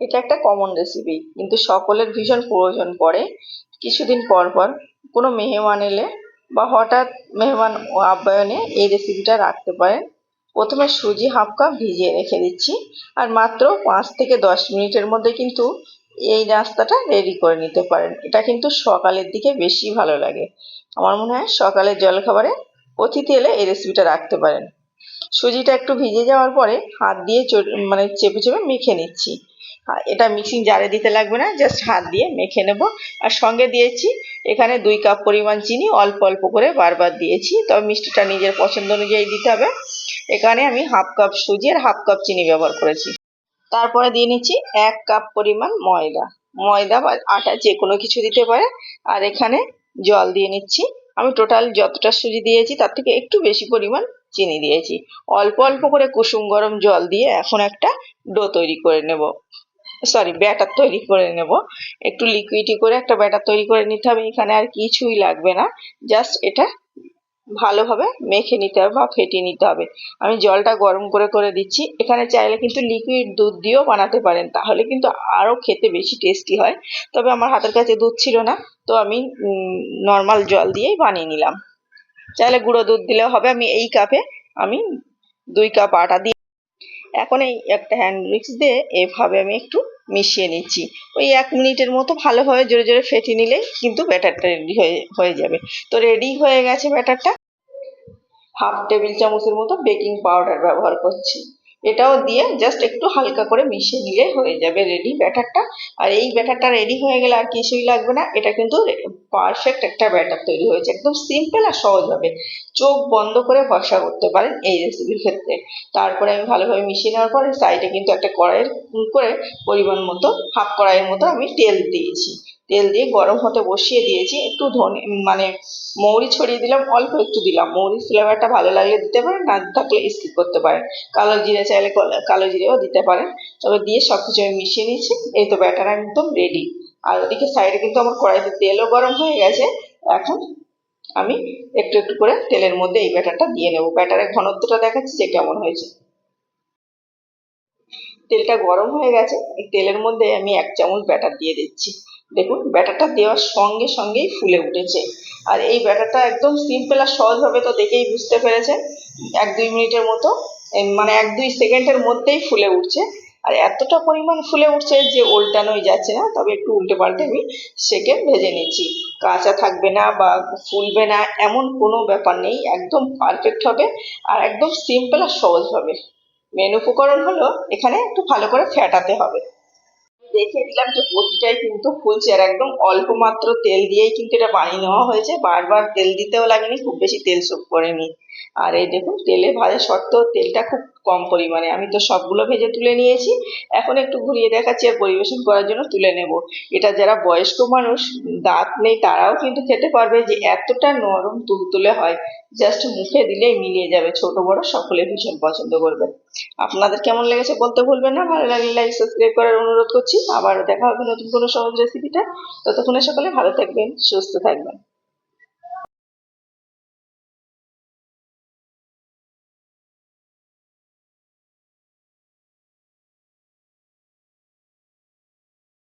এটা একটা common recipe কিন্তু সকলের ভীষণ প্রয়োজন পড়ে কিছুদিন পর পর। কোনো মেহমান এলে বা হঠাৎ মেহমান আপ্যায়নে এই রেসিপিটা রাখতে পারেন। প্রথমে সুজি হাফ কাপ ভিজিয়ে রেখে দিচ্ছি, আর মাত্র পাঁচ থেকে দশ মিনিটের মধ্যে কিন্তু এই নাস্তাটা রেডি করে নিতে পারেন। এটা কিন্তু সকালের দিকে বেশি ভালো লাগে। আমার মনে হয় সকালের জলখাবারে অতিথি এলে এই রেসিপিটা রাখতে পারেন। সুজিটা একটু ভিজে যাওয়ার পরে হাত দিয়ে মানে চেপে চেপে মেখে নিচ্ছি। এটা মিক্সিং জারে দিতে লাগবে না জাস্ট হাত দিয়ে মেখে নেব। আর সঙ্গে দিয়েছি এখানে দুই কাপ পরিমাণ চিনি, অল্প অল্প করে বারবার দিয়েছি। তবে মিষ্টিটা নিজের পছন্দ অনুযায়ী দিতে হবে। এখানে আমি হাফ কাপ সুজি আর হাফ কাপ চিনি ব্যবহার করেছি। তারপরে দিয়ে নিচ্ছি এক কাপ পরিমাণ ময়দা। ময়দা বা আটা যে কোনো কিছু দিতে পারে। আর এখানে জল দিয়ে নিচ্ছি। আমি টোটাল যতটা সুজি দিয়েছি, তার থেকে একটু বেশি পরিমাণ চিনি দিয়েছি। অল্প অল্প করে কুসুম গরম জল দিয়ে এখন একটা ডো তৈরি করে নেব। সরি ব্যাটার তৈরি করে নেব। একটু লিকুইডি করে একটা ব্যাটার তৈরি করে নিতে হবে, এখানে আর কিছুই লাগবে না। জাস্ট এটা ভালোভাবে মেখে নিতে হবে বা ফেটিয়ে নিতে হবে। আমি জলটা গরম করে করে দিচ্ছি। এখানে চাইলে কিন্তু লিকুইড দুধ দিয়েও বানাতে পারেন, তাহলে কিন্তু আরও খেতে বেশি টেস্টি হয়। তবে আমার হাতের কাছে দুধ ছিল না, তো আমি নর্মাল জল দিয়েই বানিয়ে নিলাম। চাইলে গুঁড়ো দুধ দিলেও হবে। আমি এই কাপে আমি দুই কাপ আটা দিয়ে এখন এই একটা হ্যান্ড মিক্স দিয়ে এভাবে আমি একটু মিশিয়ে নিচ্ছি। ওই এক মিনিটের মতো ভালোভাবে জোরে জোরে ফেটে নিলেই কিন্তু ব্যাটারটা রেডি হয়ে হয়ে যাবে। তো রেডি হয়ে গেছে ব্যাটারটা। হাফ টেবিল চামচের মতো বেকিং পাউডার ব্যবহার করছি। এটাও দিয়ে জাস্ট একটু হালকা করে মিশিয়ে নিলে হয়ে যাবে রেডি ব্যাটারটা। আর এই ব্যাটারটা রেডি হয়ে গেলে আর কিছুই লাগবে না। এটা কিন্তু পারফেক্ট একটা ব্যাটার তৈরি হয়েছে। একদম সিম্পল আর সহজভাবে চোখ বন্ধ করে ভরসা করতে পারেন এই রেসিপির ক্ষেত্রে। তারপরে আমি ভালোভাবে মিশিয়ে নেওয়ার পরে সাইডে কিন্তু একটা কড়াইয়ের করে পরিমাণ মতো হাফ কড়াইয়ের মতো আমি তেল দিয়েছি। তেল দিয়ে গরম হতে বসিয়ে দিয়েছি। একটু ধনে মানে মৌরি ছড়িয়ে দিলাম, অল্প একটু দিলাম। মৌরির ফ্লেভারটা ভালো লাগলে দিতে পারেন, না থাকলে স্কিপ করতে পারেন। কালো জিরে চাইলে কলা- কালো জিরেও দিতে পারেন। তবে দিয়ে সব কিছু আমি মিশিয়ে নিয়েছি। এই তো ব্যাটার একদম রেডি আর ওদিকে সাইডে কিন্তু আমার কড়াইতে তেলও গরম হয়ে গেছে। এখন আমি একটু একটু করে তেলের মধ্যে এই ব্যাটারটা দিয়ে নেব। ব্যাটারের ঘনত্বটা দেখাচ্ছি যে কেমন হয়েছে। তেলটা গরম হয়ে গেছে। এই তেলের মধ্যে আমি এক চামচ ব্যাটার দিয়ে দিচ্ছি। দেখুন, ব্যাটারটা দেওয়ার সঙ্গে সঙ্গেই ফুলে উঠেছে। আর এই ব্যাটারটা একদম সিম্পল আর সহজভাবে তো দেখেই বুঝতে পেরেছেন, এক দুই মিনিটের মতো মানে এক দুই সেকেন্ডের মধ্যেই ফুলে উঠছে। আর এতটা পরিমাণ ফুলে উঠছে যে উল্টানোই যাচ্ছে না, তবে একটু উল্টে পাল্টে আমি সেকে ভেজে নিচ্ছি। কাঁচা থাকবে না বা ফুলবে না, এমন কোনো ব্যাপার নেই, একদম পারফেক্ট হবে আর একদম সিম্পল আর সহজ হবে মেন উপকরণ হলো, এখানে একটু ভালো করে ফেটাতে হবে। দেখিয়ে দিলাম যে প্রতিটাই কিন্তু ফুলছে আর একদম অল্প মাত্র তেল দিয়েই কিন্তু এটা বানিয়ে নেওয়া হয়েছে। বারবার তেল দিতেও লাগেনি, খুব বেশি তেল সোপ করেনি। আর এই দেখুন, তেলে ভাজা সত্ত্বেও তেলটা খুব কম পরিমাণে। আমি তো সবগুলো ভেজে তুলে নিয়েছি। এখন একটু ঘুরিয়ে দেখাচ্ছি আর পরিবেশন করার জন্য তুলে নেব। এটা যারা বয়স্ক মানুষ, দাঁত নেই, তারাও কিন্তু খেতে পারবে যে এতটা নরম তুলতুলে হয়। জাস্ট মুখে দিলেই মিলিয়ে যাবে। ছোট, বড় সকলে ভীষণ পছন্দ করবে। আপনাদের কেমন লেগেছে বলতে ভুলবেন না। ভালো লাগলে লাইক সাবস্ক্রাইব করার অনুরোধ করছি। আবার দেখা হবে নতুন কোনো সহজ রেসিপিটা ততক্ষণে সকলে ভালো থাকবেন, সুস্থ থাকবেন।